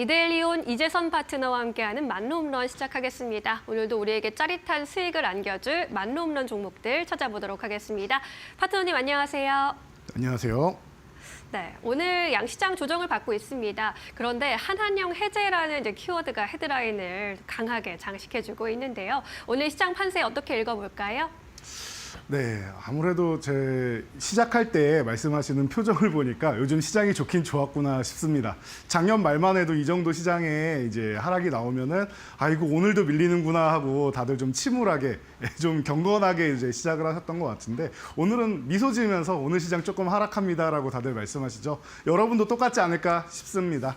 이데일리온 이재선 파트너와 함께하는 만로홈런 시작하겠습니다. 오늘도 우리에게 짜릿한 수익을 안겨줄 만로홈런 종목들 찾아보도록 하겠습니다. 파트너님 안녕하세요. 안녕하세요. 네, 오늘 양시장 조정을 받고 있습니다. 그런데 한한령 해제라는 이제 키워드가 헤드라인을 강하게 장식해주고 있는데요. 오늘 시장 판세 어떻게 읽어볼까요? 네, 아무래도 제 시작할 때 말씀하시는 표정을 보니까 요즘 시장이 좋긴 좋았구나 싶습니다. 작년 말만 해도 이 정도 시장에 이제 하락이 나오면은 아이고 오늘도 밀리는구나 하고 다들 좀 침울하게 좀 경건하게 이제 시작을 하셨던 것 같은데 오늘은 미소 지으면서 오늘 시장 조금 하락합니다라고 다들 말씀하시죠. 여러분도 똑같지 않을까 싶습니다.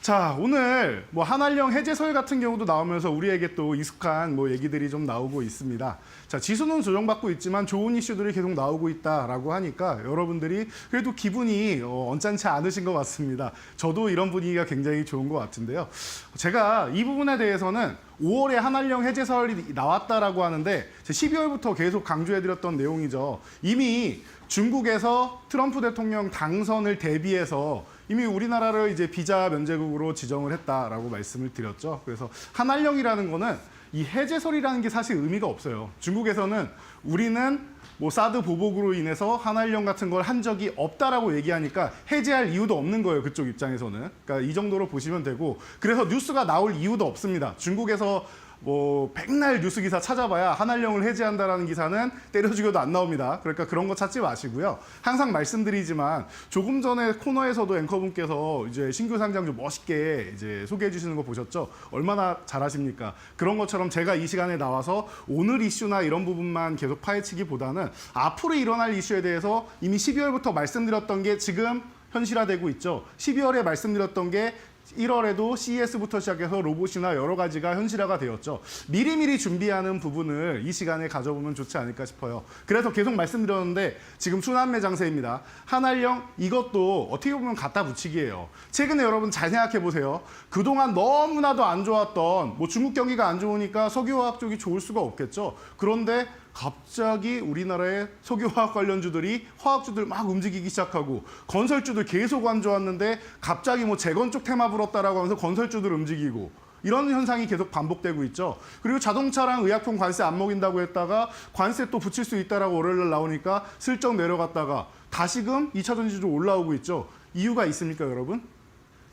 자, 오늘 뭐 한한령 해제설 같은 경우도 나오면서 우리에게 또 익숙한 뭐 얘기들이 좀 나오고 있습니다. 자, 지수는 조정받고 있지만 좋은 이슈들이 계속 나오고 있다라고 하니까 여러분들이 그래도 기분이 어, 언짢지 않으신 것 같습니다. 저도 이런 분위기가 굉장히 좋은 것 같은데요. 제가 이 부분에 대해서는 5월에 한한령 해제설이 나왔다라고 하는데 12월부터 계속 강조해드렸던 내용이죠. 이미 중국에서 트럼프 대통령 당선을 대비해서 이미 우리나라를 이제 비자 면제국으로 지정을 했다라고 말씀을 드렸죠. 그래서 한한령이라는 거는 이 해제설이라는 게 사실 의미가 없어요. 중국에서는 우리는 뭐 사드 보복으로 인해서 한한령 같은 걸 한 적이 없다라고 얘기하니까 해제할 이유도 없는 거예요. 그쪽 입장에서는. 그러니까 이 정도로 보시면 되고 그래서 뉴스가 나올 이유도 없습니다. 중국에서 뭐 백날 뉴스 기사 찾아봐야 한한령을 해제한다라는 기사는 때려 죽여도 안 나옵니다. 그러니까 그런 거 찾지 마시고요. 항상 말씀드리지만 조금 전에 코너에서도 앵커분께서 이제 신규 상장 좀 멋있게 이제 소개해 주시는 거 보셨죠? 얼마나 잘하십니까? 그런 것처럼 제가 이 시간에 나와서 오늘 이슈나 이런 부분만 계속 파헤치기보다는 앞으로 일어날 이슈에 대해서 이미 12월부터 말씀드렸던 게 지금 현실화되고 있죠. 12월에 말씀드렸던 게 1월에도 CES부터 시작해서 로봇이나 여러 가지가 현실화가 되었죠. 미리미리 준비하는 부분을 이 시간에 가져보면 좋지 않을까 싶어요. 그래서 계속 말씀드렸는데 지금 순환매 장세입니다. 한알령 이것도 어떻게 보면 갖다 붙이기예요. 최근에 여러분 잘 생각해 보세요. 그동안 너무나도 안 좋았던 뭐 중국 경기가 안 좋으니까 석유화학 쪽이 좋을 수가 없겠죠. 그런데 갑자기 우리나라의 석유화학 관련주들이 화학주들 막 움직이기 시작하고 건설주들 계속 안 좋았는데 갑자기 뭐 재건 쪽 테마 불었다라고 하면서 건설주들 움직이고 이런 현상이 계속 반복되고 있죠. 그리고 자동차랑 의약품 관세 안 먹인다고 했다가 관세 또 붙일 수 있다라고 월요일날 나오니까 슬쩍 내려갔다가 다시금 2차 전지주 올라오고 있죠. 이유가 있습니까, 여러분?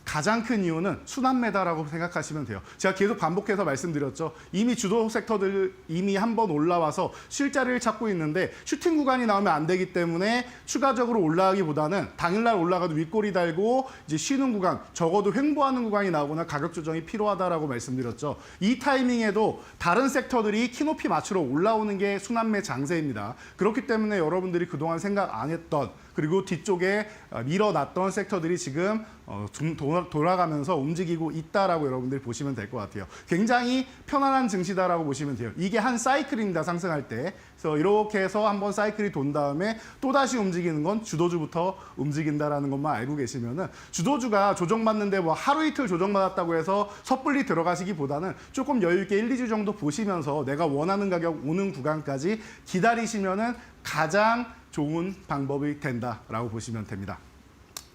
가장 큰 이유는 순환매다라고 생각하시면 돼요. 제가 계속 반복해서 말씀드렸죠. 이미 주도 섹터들 이미 한번 올라와서 실자리를 찾고 있는데 슈팅 구간이 나오면 안 되기 때문에 추가적으로 올라가기보다는 당일날 올라가도 윗골이 달고 이제 쉬는 구간, 적어도 횡보하는 구간이 나오거나 가격 조정이 필요하다라고 말씀드렸죠. 이 타이밍에도 다른 섹터들이 키높이 맞추러 올라오는 게 순환매 장세입니다. 그렇기 때문에 여러분들이 그동안 생각 안 했던 그리고 뒤쪽에 어, 밀어놨던 섹터들이 지금 어, 돌아가면서 움직이고 있다라고 여러분들이 보시면 될 것 같아요. 굉장히 편안한 증시다라고 보시면 돼요. 이게 한 사이클입니다. 상승할 때. 그래서 이렇게 해서 한번 사이클이 돈 다음에 또 다시 움직이는 건 주도주부터 움직인다라는 것만 알고 계시면은 주도주가 조정받는데 뭐 하루 이틀 조정받았다고 해서 섣불리 들어가시기보다는 조금 여유 있게 1, 2주 정도 보시면서 내가 원하는 가격 오는 구간까지 기다리시면은 가장 좋은 방법이 된다라고 보시면 됩니다.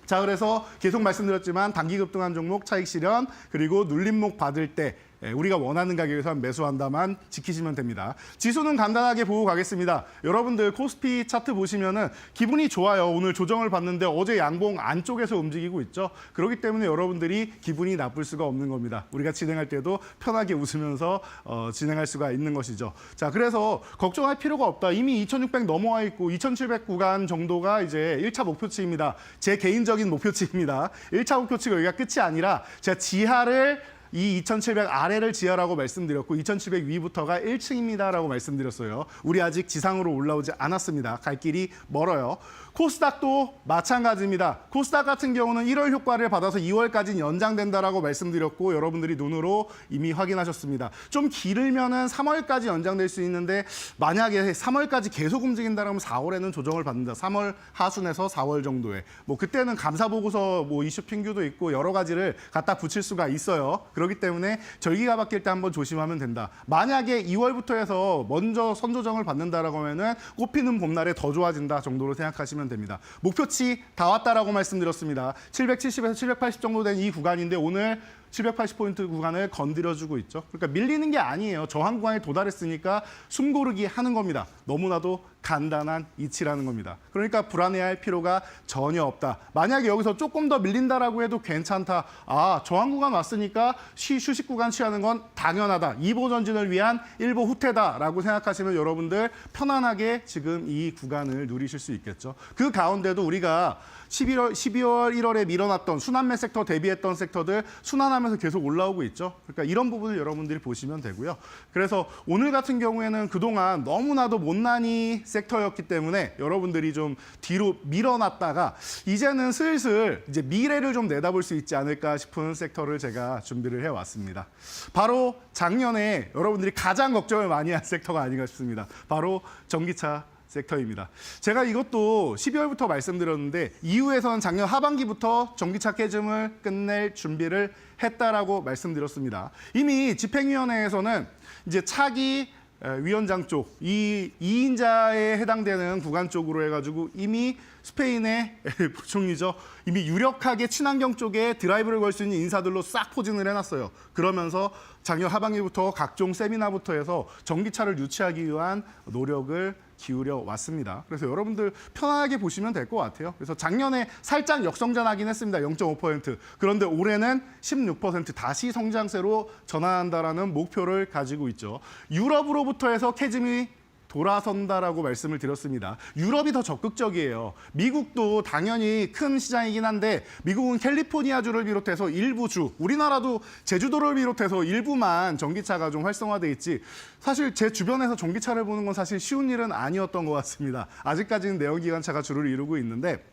자, 그래서 계속 말씀드렸지만 단기 급등한 종목 차익 실현 그리고 눌림목 받을 때 예, 우리가 원하는 가격에서 매수한다만 지키시면 됩니다. 지수는 간단하게 보고 가겠습니다. 여러분들 코스피 차트 보시면은 기분이 좋아요. 오늘 조정을 받는데 어제 양봉 안쪽에서 움직이고 있죠. 그렇기 때문에 여러분들이 기분이 나쁠 수가 없는 겁니다. 우리가 진행할 때도 편하게 웃으면서 어, 진행할 수가 있는 것이죠. 자, 그래서 걱정할 필요가 없다. 이미 2600 넘어와 있고 2700 구간 정도가 이제 1차 목표치입니다. 제 개인적인 목표치입니다. 1차 목표치가 여기가 끝이 아니라 제가 지하를 이 2700 아래를 지하라고 말씀드렸고 2700 위부터가 1층입니다라고 말씀드렸어요. 우리 아직 지상으로 올라오지 않았습니다. 갈 길이 멀어요. 코스닥도 마찬가지입니다. 코스닥 같은 경우는 1월 효과를 받아서 2월까지 연장된다라고 말씀드렸고 여러분들이 눈으로 이미 확인하셨습니다. 좀 길으면은 3월까지 연장될 수 있는데 만약에 3월까지 계속 움직인다면 4월에는 조정을 받는다. 3월 하순에서 4월 정도에 뭐 그때는 감사 보고서 뭐 이슈 핑규도 있고 여러 가지를 갖다 붙일 수가 있어요. 그렇기 때문에 절기가 바뀔 때 한번 조심하면 된다. 만약에 2월부터 해서 먼저 선조정을 받는다라고 하면은 꽃피는 봄날에 더 좋아진다 정도로 생각하시면 됩니다. 목표치 다 왔다라고 말씀드렸습니다. 770에서 780 정도 된 이 구간인데 오늘 780포인트 구간을 건드려주고 있죠. 그러니까 밀리는 게 아니에요. 저항 구간에 도달했으니까 숨고르기 하는 겁니다. 너무나도 간단한 이치라는 겁니다. 그러니까 불안해할 필요가 전혀 없다. 만약에 여기서 조금 더 밀린다라고 해도 괜찮다. 아, 저항 구간 왔으니까 쉬, 휴식 구간 취하는 건 당연하다. 2보 전진을 위한 1보 후퇴다라고 생각하시면 여러분들 편안하게 지금 이 구간을 누리실 수 있겠죠. 그 가운데도 우리가 11월, 12월, 1월에 밀어놨던 순환매 섹터 대비했던 섹터들 순환 하면서 계속 올라오고 있죠. 그러니까 이런 부분을 여러분들이 보시면 되고요. 그래서 오늘 같은 경우에는 그동안 너무나도 못난이 섹터였기 때문에 여러분들이 좀 뒤로 밀어놨다가 이제는 슬슬 이제 미래를 좀 내다볼 수 있지 않을까 싶은 섹터를 제가 준비를 해왔습니다. 바로 작년에 여러분들이 가장 걱정을 많이 한 섹터가 아닌가 싶습니다. 바로 전기차 섹터입니다. 제가 이것도 12월부터 말씀드렸는데 이후에선 작년 하반기부터 전기차 깨짐을 끝낼 준비를 했다라고 말씀드렸습니다. 이미 집행위원회에서는 이제 차기 에, 위원장 쪽, 이 2인자에 해당되는 구간 쪽으로 해가지고 이미 스페인의 부총리죠. 이미 유력하게 친환경 쪽에 드라이브를 걸 수 있는 인사들로 싹 포진을 해놨어요. 그러면서 작년 하반기부터 각종 세미나부터 해서 전기차를 유치하기 위한 노력을 기울여 왔습니다. 그래서 여러분들 편하게 보시면 될 것 같아요. 그래서 작년에 살짝 역성장하긴 했습니다. 0.5%. 그런데 올해는 16% 다시 성장세로 전환한다라는 목표를 가지고 있죠. 유럽으로부터 해서 캐즘이 돌아선다라고 말씀을 드렸습니다. 유럽이 더 적극적이에요. 미국도 당연히 큰 시장이긴 한데 미국은 캘리포니아주를 비롯해서 일부 주, 우리나라도 제주도를 비롯해서 일부만 전기차가 좀 활성화돼 있지. 사실 제 주변에서 전기차를 보는 건 사실 쉬운 일은 아니었던 것 같습니다. 아직까지는 내연기관차가 주를 이루고 있는데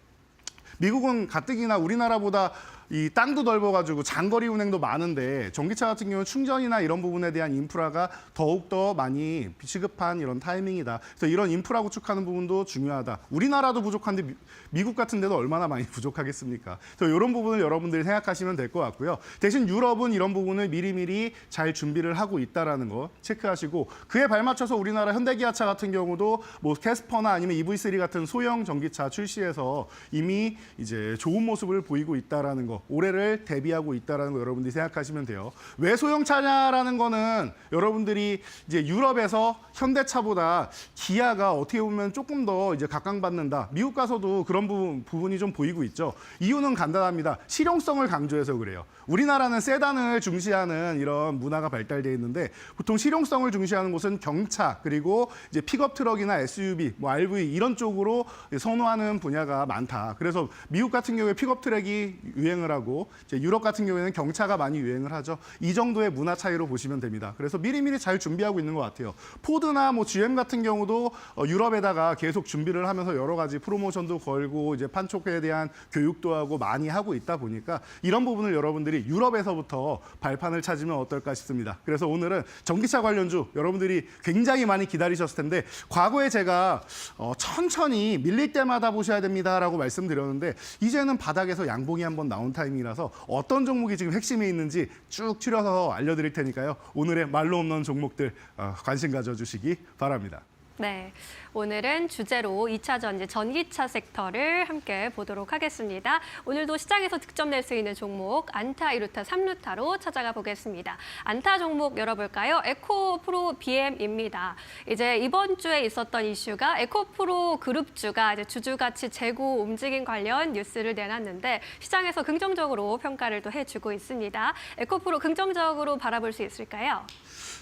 미국은 가뜩이나 우리나라보다 이 땅도 넓어가지고 장거리 운행도 많은데 전기차 같은 경우는 충전이나 이런 부분에 대한 인프라가 더욱더 많이 시급한 이런 타이밍이다. 그래서 이런 인프라 구축하는 부분도 중요하다. 우리나라도 부족한데 미, 미국 같은 데도 얼마나 많이 부족하겠습니까? 그래서 이런 부분을 여러분들이 생각하시면 될 것 같고요. 대신 유럽은 이런 부분을 미리미리 잘 준비를 하고 있다라는 거 체크하시고 그에 발맞춰서 우리나라 현대기아차 같은 경우도 뭐 캐스퍼나 아니면 EV3 같은 소형 전기차 출시해서 이미 이제 좋은 모습을 보이고 있다라는 거, 올해를 대비하고 있다라는 거 여러분들이 생각하시면 돼요. 왜 소형차냐라는 거는 여러분들이 이제 유럽에서 현대차보다 기아가 어떻게 보면 조금 더 이제 각광받는다. 미국 가서도 그런 부분, 부분이 좀 보이고 있죠. 이유는 간단합니다. 실용성을 강조해서 그래요. 우리나라는 세단을 중시하는 이런 문화가 발달되어 있는데 보통 실용성을 중시하는 곳은 경차 그리고 이제 픽업 트럭이나 SUV, 뭐 RV 이런 쪽으로 선호하는 분야가 많다. 그래서 미국 같은 경우에 픽업 트랙이 유행을 하고 이제 유럽 같은 경우에는 경차가 많이 유행을 하죠. 이 정도의 문화 차이로 보시면 됩니다. 그래서 미리미리 잘 준비하고 있는 것 같아요. 포드나 뭐 GM 같은 경우도 어, 유럽에다가 계속 준비를 하면서 여러 가지 프로모션도 걸고 이제 판촉에 대한 교육도 하고 많이 하고 있다 보니까 이런 부분을 여러분들이 유럽에서부터 발판을 찾으면 어떨까 싶습니다. 그래서 오늘은 전기차 관련주 여러분들이 굉장히 많이 기다리셨을 텐데 과거에 제가 어, 천천히 밀릴 때마다 보셔야 됩니다라고 말씀드렸는데 이제는 바닥에서 양봉이 한번 나온 타이밍이라서 어떤 종목이 지금 핵심에 있는지 쭉 추려서 알려드릴 테니까요. 오늘의 말로 없는 종목들 어, 관심 가져주시기 바랍니다. 네, 오늘은 주제로 2차 전지 전기차 섹터를 함께 보도록 하겠습니다. 오늘도 시장에서 득점 낼 수 있는 종목 안타, 이루타, 삼루타로 찾아가 보겠습니다. 안타 종목 열어볼까요? 에코프로 BM입니다. 이제 이번 주에 있었던 이슈가 에코프로 그룹주가 이제 주주가치 재고 움직임 관련 뉴스를 내놨는데 시장에서 긍정적으로 평가를 또 해주고 있습니다. 에코프로 긍정적으로 바라볼 수 있을까요?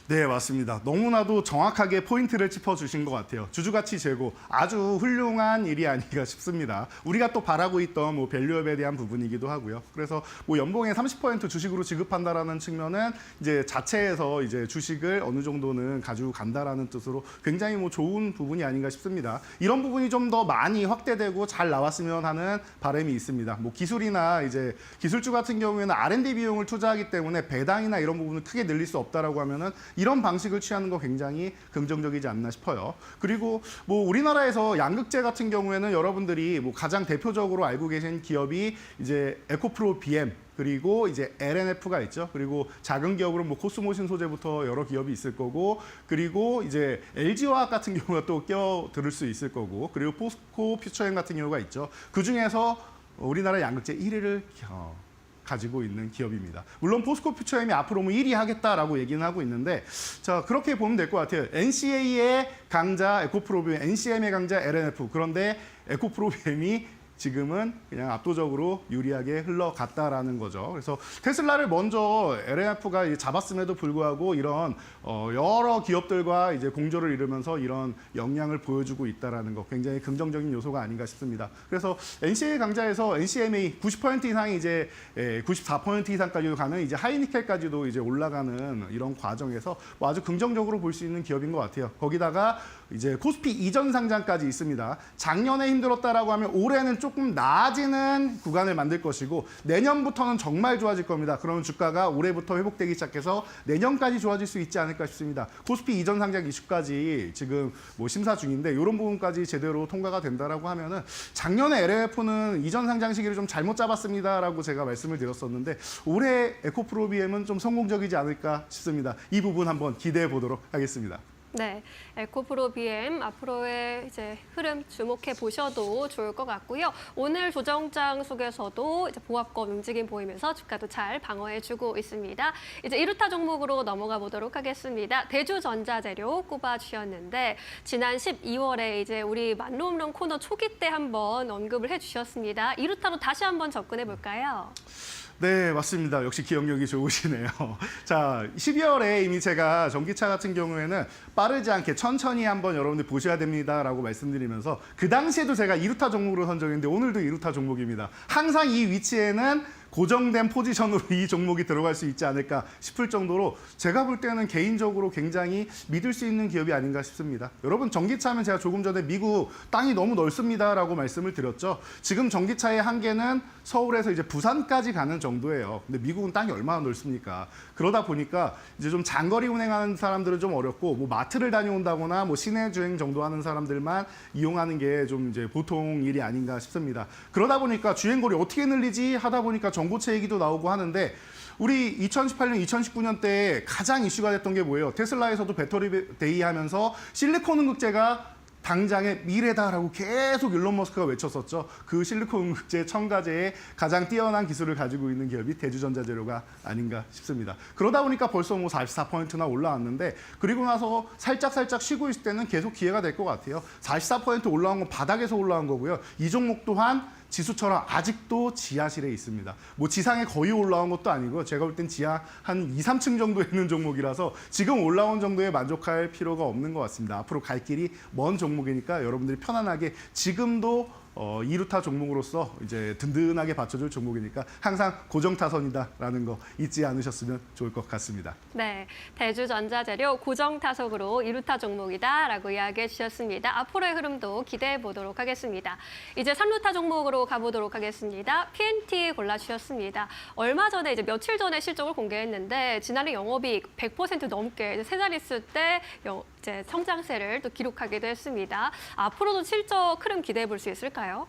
네, 맞습니다. 너무나도 정확하게 포인트를 짚어주신 것 같아요. 주주가치 제고 아주 훌륭한 일이 아닌가 싶습니다. 우리가 또 바라고 있던 뭐 밸류업에 대한 부분이기도 하고요. 그래서 뭐 연봉의 30% 주식으로 지급한다라는 측면은 이제 자체에서 이제 주식을 어느 정도는 가지고 간다라는 뜻으로 굉장히 뭐 좋은 부분이 아닌가 싶습니다. 이런 부분이 좀 더 많이 확대되고 잘 나왔으면 하는 바람이 있습니다. 뭐 기술이나 이제 기술주 같은 경우에는 R&D 비용을 투자하기 때문에 배당이나 이런 부분을 크게 늘릴 수 없다라고 하면은 이런 방식을 취하는 거 굉장히 긍정적이지 않나 싶어요. 그리고 뭐 우리나라에서 양극재 같은 경우에는 여러분들이 뭐 가장 대표적으로 알고 계신 기업이 이제 에코프로 BM 그리고 이제 LNF가 있죠. 그리고 작은 기업으로 뭐 코스모신 소재부터 여러 기업이 있을 거고, 그리고 이제 LG화학 같은 경우가 또 껴들을 수 있을 거고, 그리고 포스코 퓨처엠 같은 경우가 있죠. 그 중에서 우리나라 양극재 1위를 가지고 있는 기업입니다. 물론 포스코 퓨처엠이 앞으로 뭐 1위 하겠다라고 얘기는 하고 있는데 자 그렇게 보면 될 것 같아요. NCA의 강자 에코프로비엠, NCM의 강자 LNF 그런데 에코프로비엠이 지금은 그냥 압도적으로 유리하게 흘러갔다라는 거죠. 그래서 테슬라를 먼저 LNF가 잡았음에도 불구하고 이런 어, 여러 기업들과 이제 공조를 이루면서 이런 역량을 보여주고 있다라는 거 굉장히 긍정적인 요소가 아닌가 싶습니다. 그래서 NCA 강자에서 NCMA 90% 이상이 이제 예, 94% 이상까지도 가는 이제 하이니켈까지도 이제 올라가는 이런 과정에서 뭐 아주 긍정적으로 볼 수 있는 기업인 것 같아요. 거기다가 이제 코스피 이전 상장까지 있습니다. 작년에 힘들었다라고 하면 올해는 조금 나아지는 구간을 만들 것이고 내년부터는 정말 좋아질 겁니다. 그러면 주가가 올해부터 회복되기 시작해서 내년까지 좋아질 수 있지 않을까 싶습니다. 코스피 이전 상장 이슈까지 지금 뭐 심사 중인데 이런 부분까지 제대로 통과가 된다라고 하면은 작년에 LF는 이전 상장 시기를 좀 잘못 잡았습니다라고 제가 말씀을 드렸었는데 올해 에코프로비엠은 좀 성공적이지 않을까 싶습니다. 이 부분 한번 기대해 보도록 하겠습니다. 네, 에코프로 BM 앞으로의 이제 흐름 주목해 보셔도 좋을 것 같고요. 오늘 조정장 속에서도 이제 보합권 움직임 보이면서 주가도 잘 방어해주고 있습니다. 이제 이루타 종목으로 넘어가 보도록 하겠습니다. 대주전자재료 꼽아 주셨는데 지난 12월에 이제 우리 만롬론 코너 초기 때 한번 언급을 해주셨습니다. 이루타로 다시 한번 접근해 볼까요? 네, 맞습니다. 역시 기억력이 좋으시네요. 자, 12월에 이미 제가 전기차 같은 경우에는 빠르지 않게 천천히 한번 여러분들 보셔야 됩니다라고 말씀드리면서 그 당시에도 제가 이루타 종목으로 선정했는데 오늘도 이루타 종목입니다. 항상 이 위치에는 고정된 포지션으로 이 종목이 들어갈 수 있지 않을까 싶을 정도로 제가 볼 때는 개인적으로 굉장히 믿을 수 있는 기업이 아닌가 싶습니다. 여러분 전기차 하면 제가 조금 전에 미국 땅이 너무 넓습니다라고 말씀을 드렸죠. 지금 전기차의 한계는 서울에서 이제 부산까지 가는 정도예요. 근데 미국은 땅이 얼마나 넓습니까? 그러다 보니까 이제 좀 장거리 운행하는 사람들은 좀 어렵고 뭐 마트를 다녀온다거나 뭐 시내 주행 정도 하는 사람들만 이용하는 게 좀 이제 보통 일이 아닌가 싶습니다. 그러다 보니까 주행거리 어떻게 늘리지 하다 보니까 전고체 얘기도 나오고 하는데 우리 2018년, 2019년 때 가장 이슈가 됐던 게 뭐예요? 테슬라에서도 배터리 데이 하면서 실리콘 응급제가 당장의 미래다라고 계속 일론 머스크가 외쳤었죠. 그 실리콘 응급제 첨가제에 가장 뛰어난 기술을 가지고 있는 기업이 대주전자재료가 아닌가 싶습니다. 그러다 보니까 벌써 뭐 44%나 올라왔는데 그리고 나서 살짝 살짝 쉬고 있을 때는 계속 기회가 될 것 같아요. 44% 올라온 건 바닥에서 올라온 거고요. 이 종목 또한 지수처럼 아직도 지하실에 있습니다. 뭐 지상에 거의 올라온 것도 아니고 제가 볼 땐 지하 한 2, 3층 정도 있는 종목이라서 지금 올라온 정도에 만족할 필요가 없는 것 같습니다. 앞으로 갈 길이 먼 종목이니까 여러분들이 편안하게 지금도 어, 이루타 종목으로서 이제 든든하게 받쳐줄 종목이니까 항상 고정 타선이다라는 거 잊지 않으셨으면 좋을 것 같습니다. 네, 대주전자재료 고정 타석으로 이루타 종목이다라고 이야기해 주셨습니다. 앞으로의 흐름도 기대해 보도록 하겠습니다. 이제 3루타 종목으로 가보도록 하겠습니다. PNT 골라주셨습니다. 얼마 전에 이제 며칠 전에 실적을 공개했는데 지난해 영업이익 100% 넘게 세 자릿수 때 영- 이제 성장세를 또 기록하기도 했습니다. 앞으로도 실적 흐름 기대해 볼 수 있을까요?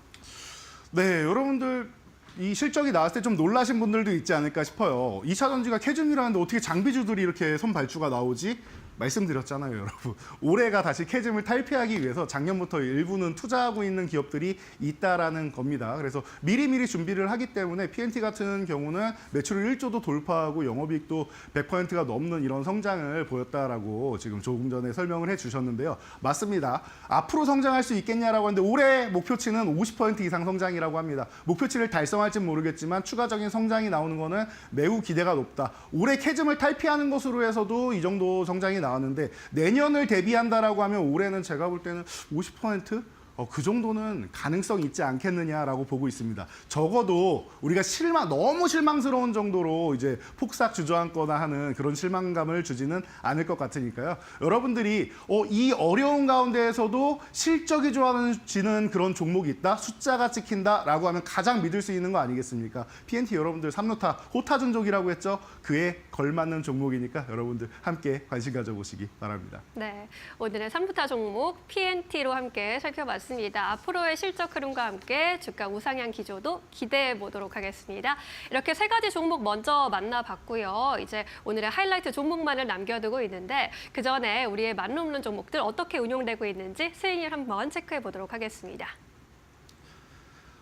네, 여러분들 이 실적이 나왔을 때 좀 놀라신 분들도 있지 않을까 싶어요. 2차 전지가 캐즘이라는데 어떻게 장비주들이 이렇게 손발주가 나오지? 말씀드렸잖아요, 여러분. 올해가 다시 캐즘을 탈피하기 위해서 작년부터 일부는 투자하고 있는 기업들이 있다라는 겁니다. 그래서 미리미리 준비를 하기 때문에 PNT 같은 경우는 매출을 1조도 돌파하고 영업이익도 100%가 넘는 이런 성장을 보였다라고 지금 조금 전에 설명을 해 주셨는데요. 맞습니다. 앞으로 성장할 수 있겠냐라고 하는데 올해 목표치는 50% 이상 성장이라고 합니다. 목표치를 달성할지는 모르겠지만 추가적인 성장이 나오는 거는 매우 기대가 높다. 올해 캐즘을 탈피하는 것으로 해서도 이 정도 성장이 나왔는데 내년을 대비한다라고 하면 올해는 제가 볼 때는 50% 어, 그 정도는 가능성 있지 않겠느냐라고 보고 있습니다. 적어도 우리가 실망 너무 실망스러운 정도로 이제 폭삭 주저앉거나 하는 그런 실망감을 주지는 않을 것 같으니까요. 여러분들이 어, 이 어려운 가운데에서도 실적이 좋아지는 그런 종목이 있다, 숫자가 찍힌다라고 하면 가장 믿을 수 있는 거 아니겠습니까? PNT 여러분들 삼루타 호타준족이라고 했죠. 그에 걸맞는 종목이니까 여러분들 함께 관심 가져보시기 바랍니다. 네, 오늘의 3부타 종목 PNT로 함께 살펴봤습니다. 앞으로의 실적 흐름과 함께 주가 우상향 기조도 기대해 보도록 하겠습니다. 이렇게 세 가지 종목 먼저 만나봤고요. 이제 오늘의 하이라이트 종목만을 남겨두고 있는데 그 전에 우리의 만룸론 종목들 어떻게 운용되고 있는지 수익률 한번 체크해 보도록 하겠습니다.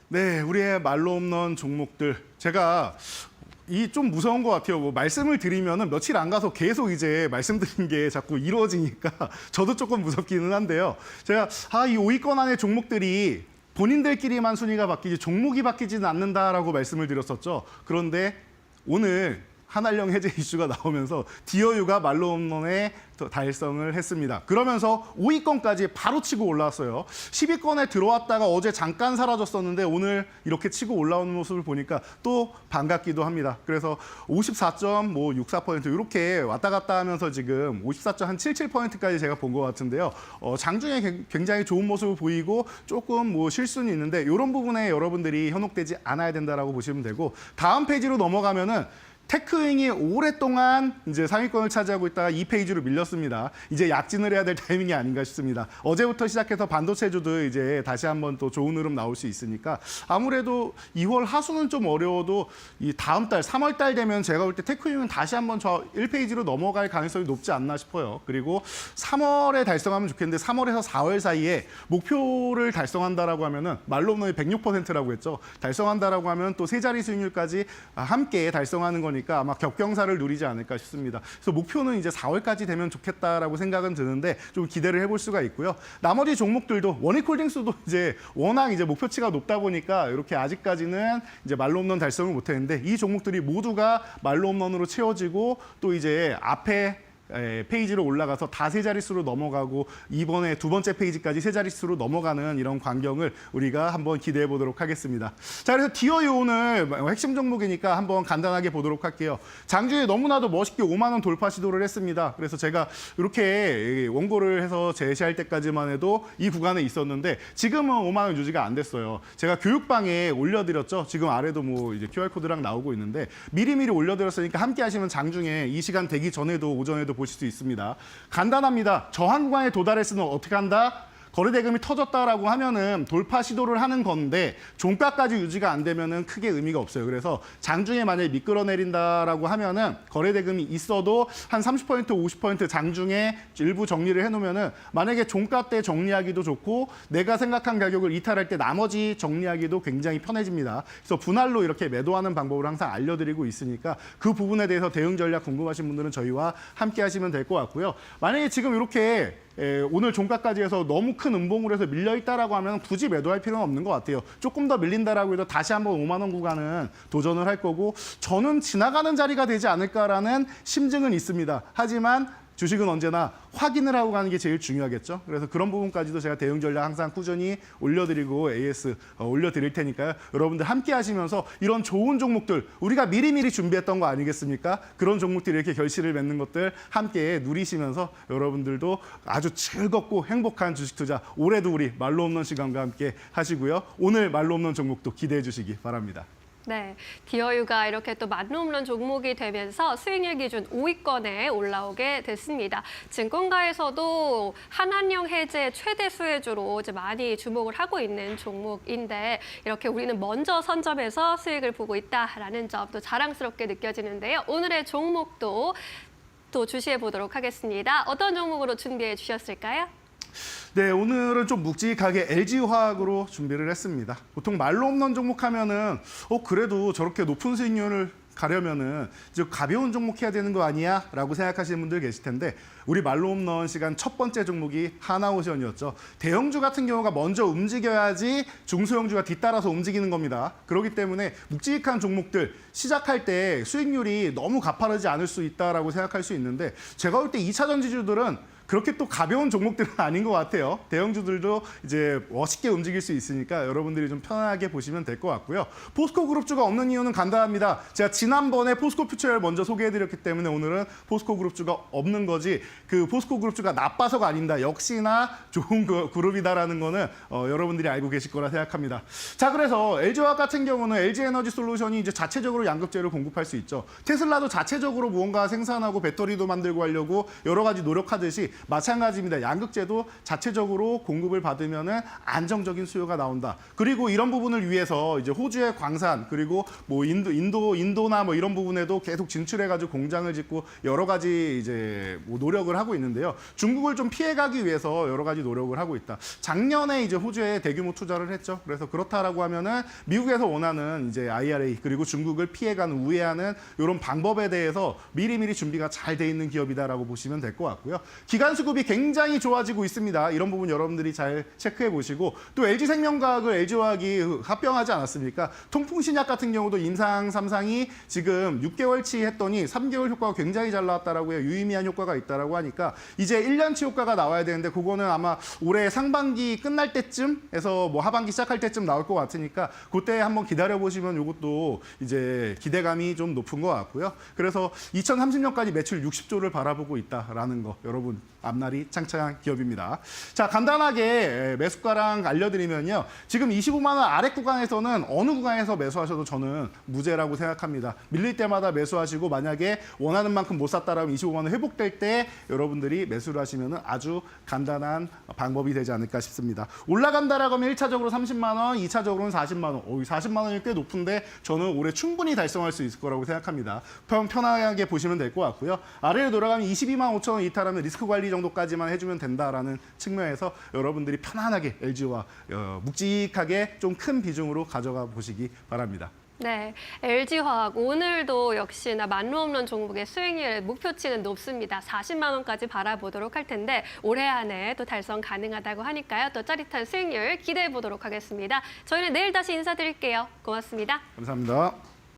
네, 우리의 말로 없는 종목들 제가 이 좀 무서운 것 같아요. 뭐 말씀을 드리면은 며칠 안 가서 계속 이제 말씀드린 게 자꾸 이루어지니까 저도 조금 무섭기는 한데요. 제가 아 이 5위권 안에 종목들이 본인들끼리만 순위가 바뀌지 종목이 바뀌지는 않는다라고 말씀을 드렸었죠. 그런데 오늘 한알령 해제 이슈가 나오면서 디어유가 말로 홈런에 달성을 했습니다. 그러면서 5위권까지 바로 치고 올라왔어요. 10위권에 들어왔다가 어제 잠깐 사라졌었는데 오늘 이렇게 치고 올라오는 모습을 보니까 또 반갑기도 합니다. 그래서 54.64% 이렇게 왔다 갔다 하면서 지금 54.77%까지 제가 본 것 같은데요. 어, 장중에 개- 굉장히 좋은 모습을 보이고 조금 뭐 실수는 있는데 이런 부분에 여러분들이 현혹되지 않아야 된다라고 보시면 되고 다음 페이지로 넘어가면은 테크윙이 오랫동안 이제 상위권을 차지하고 있다가 이 페이지로 밀렸습니다. 이제 약진을 해야 될 타이밍이 아닌가 싶습니다. 어제부터 시작해서 반도체주도 이제 다시 한번 또 좋은 흐름 나올 수 있으니까 아무래도 2월 하수는 좀 어려워도 이 다음 달 3월 달 되면 제가 볼 때 테크윙은 다시 한번 저 1페이지로 넘어갈 가능성이 높지 않나 싶어요. 그리고 3월에 달성하면 좋겠는데 3월에서 4월 사이에 목표를 달성한다라고 하면은 말로 없는 106%라고 했죠. 달성한다라고 하면 또 세 자리 수익률까지 함께 달성하는 거니까 아마 격경사를 누리지 않을까 싶습니다. 그래서 목표는 이제 4월까지 되면 좋겠다라고 생각은 드는데 좀 기대를 해볼 수가 있고요. 나머지 종목들도 원익홀딩스도 이제 워낙 이제 목표치가 높다 보니까 이렇게 아직까지는 이제 말로 홈런 달성을 못했는데 이 종목들이 모두가 말로 홈런으로 채워지고 또 이제 앞에 에, 페이지로 올라가서 다 세 자릿수로 넘어가고 이번에 두 번째 페이지까지 세 자릿수로 넘어가는 이런 광경을 우리가 한번 기대해 보도록 하겠습니다. 자, 그래서 디어이 오늘 핵심 종목이니까 한번 간단하게 보도록 할게요. 장주에 너무나도 멋있게 5만 원 돌파 시도를 했습니다. 그래서 제가 이렇게 원고를 해서 제시할 때까지만 해도 이 구간에 있었는데 지금은 5만 원 유지가 안 됐어요. 제가 교육방에 올려드렸죠. 지금 아래도 뭐 이제 QR 코드랑 나오고 있는데 미리미리 올려드렸으니까 함께 하시면 장중에 이 시간 되기 전에도 오전에도 보실 수 있습니다. 간단합니다. 저한 구간에 도달했으면 어떻게 한다? 거래 대금이 터졌다라고 하면은 돌파 시도를 하는 건데 종가까지 유지가 안 되면은 크게 의미가 없어요. 그래서 장중에 만약에 미끌어내린다라고 하면은 거래 대금이 있어도 한 30% 50% 장중에 일부 정리를 해놓으면은 만약에 종가 때 정리하기도 좋고 내가 생각한 가격을 이탈할 때 나머지 정리하기도 굉장히 편해집니다. 그래서 분할로 이렇게 매도하는 방법을 항상 알려드리고 있으니까 그 부분에 대해서 대응 전략 궁금하신 분들은 저희와 함께 하시면 될 것 같고요. 만약에 지금 이렇게 에, 오늘 종가까지 해서 너무 큰 음봉으로 해서 밀려 있다라고 하면 굳이 매도할 필요는 없는 것 같아요. 조금 더 밀린다라고 해도 다시 한번 5만 원 구간은 도전을 할 거고 저는 지나가는 자리가 되지 않을까라는 심증은 있습니다. 하지만 주식은 언제나 확인을 하고 가는 게 제일 중요하겠죠. 그래서 그런 부분까지도 제가 대응 전략 항상 꾸준히 올려드리고 AS 어, 올려드릴 테니까요. 여러분들 함께 하시면서 이런 좋은 종목들 우리가 미리미리 준비했던 거 아니겠습니까? 그런 종목들이 이렇게 결실을 맺는 것들 함께 누리시면서 여러분들도 아주 즐겁고 행복한 주식 투자 올해도 우리 말로 없는 시간과 함께 하시고요. 오늘 말로 없는 종목도 기대해 주시기 바랍니다. 네, 디어유가 이렇게 또 만홈런 종목이 되면서 수익률 기준 5위권에 올라오게 됐습니다. 증권가에서도 한한령 해제 최대 수혜주로 이제 많이 주목을 하고 있는 종목인데 이렇게 우리는 먼저 선점해서 수익을 보고 있다라는 점도 자랑스럽게 느껴지는데요. 오늘의 종목도 또 주시해 보도록 하겠습니다. 어떤 종목으로 준비해 주셨을까요? 네, 오늘은 좀 묵직하게 LG화학으로 준비를 했습니다. 보통 말로 없는 종목 하면은 어 그래도 저렇게 높은 수익률을 가려면은 이제 가벼운 종목 해야 되는 거 아니야? 라고 생각하시는 분들 계실 텐데 우리 말로 없는 시간 첫 번째 종목이 하나오션이었죠. 대형주 같은 경우가 먼저 움직여야지 중소형주가 뒤따라서 움직이는 겁니다. 그렇기 때문에 묵직한 종목들 시작할 때 수익률이 너무 가파르지 않을 수 있다라고 생각할 수 있는데 제가 볼 때 2차 전지주들은 그렇게 또 가벼운 종목들은 아닌 것 같아요. 대형주들도 이제 멋있게 움직일 수 있으니까 여러분들이 좀 편하게 보시면 될 것 같고요. 포스코 그룹주가 없는 이유는 간단합니다. 제가 지난번에 포스코 퓨처를 먼저 소개해드렸기 때문에 오늘은 포스코 그룹주가 없는 거지 그 포스코 그룹주가 나빠서가 아닙니다. 역시나 좋은 그 그룹이다라는 거는 어, 여러분들이 알고 계실 거라 생각합니다. 자 그래서 LG화학 같은 경우는 LG에너지 솔루션이 이제 자체적으로 양극재를 공급할 수 있죠. 테슬라도 자체적으로 무언가 생산하고 배터리도 만들고 하려고 여러 가지 노력하듯이 마찬가지입니다. 양극재도 자체적으로 공급을 받으면은 안정적인 수요가 나온다. 그리고 이런 부분을 위해서 이제 호주의 광산 그리고 뭐 인도 인도 인도나 뭐 이런 부분에도 계속 진출해 가지고 공장을 짓고 여러 가지 이제 뭐 노력을 하고 있는데요. 중국을 좀 피해 가기 위해서 여러 가지 노력을 하고 있다. 작년에 이제 호주에 대규모 투자를 했죠. 그래서 그렇다라고 하면은 미국에서 원하는 이제 IRA 그리고 중국을 피해가는 우회하는 이런 방법에 대해서 미리미리 준비가 잘 돼 있는 기업이다라고 보시면 될 것 같고요. 기간 수급이 굉장히 좋아지고 있습니다. 이런 부분 여러분들이 잘 체크해 보시고 또 LG생명과학을 LG화학이 합병하지 않았습니까? 통풍 신약 같은 경우도 임상 삼상이 지금 6개월치 했더니 3개월 효과가 굉장히 잘 나왔다라고 해요. 유의미한 효과가 있다라고 하니까 이제 1년치 효과가 나와야 되는데 그거는 아마 올해 상반기 끝날 때쯤에서 뭐 하반기 시작할 때쯤 나올 것 같으니까 그때 한번 기다려 보시면 이것도 이제 기대감이 좀 높은 것 같고요. 그래서 2030년까지 매출 60조를 바라보고 있다라는 거 여러분 앞날이 창창한 기업입니다. 자 간단하게 매수가랑 알려드리면요. 지금 25만 원 아래 구간에서는 어느 구간에서 매수하셔도 저는 무죄라고 생각합니다. 밀릴 때마다 매수하시고 만약에 원하는 만큼 못 샀다라면 25만 원 회복될 때 여러분들이 매수를 하시면 아주 간단한 방법이 되지 않을까 싶습니다. 올라간다라고 하면 1차적으로 30만 원, 2차적으로는 40만 원. 오, 40만 원이 꽤 높은데 저는 올해 충분히 달성할 수 있을 거라고 생각합니다. 편, 편하게 보시면 될 것 같고요. 아래로 돌아가면 22만 5천 원 이탈하면 리스크 관리 정도까지만 해주면 된다라는 측면에서 여러분들이 편안하게 LG와 어, 묵직하게 좀 큰 비중으로 가져가 보시기 바랍니다. 네, LG화학 오늘도 역시나 만루 없는 종목의 수익률 목표치는 높습니다. 40만 원까지 바라보도록 할 텐데 올해 안에 또 달성 가능하다고 하니까요. 또 짜릿한 수익률 기대해 보도록 하겠습니다. 저희는 내일 다시 인사드릴게요. 고맙습니다. 감사합니다.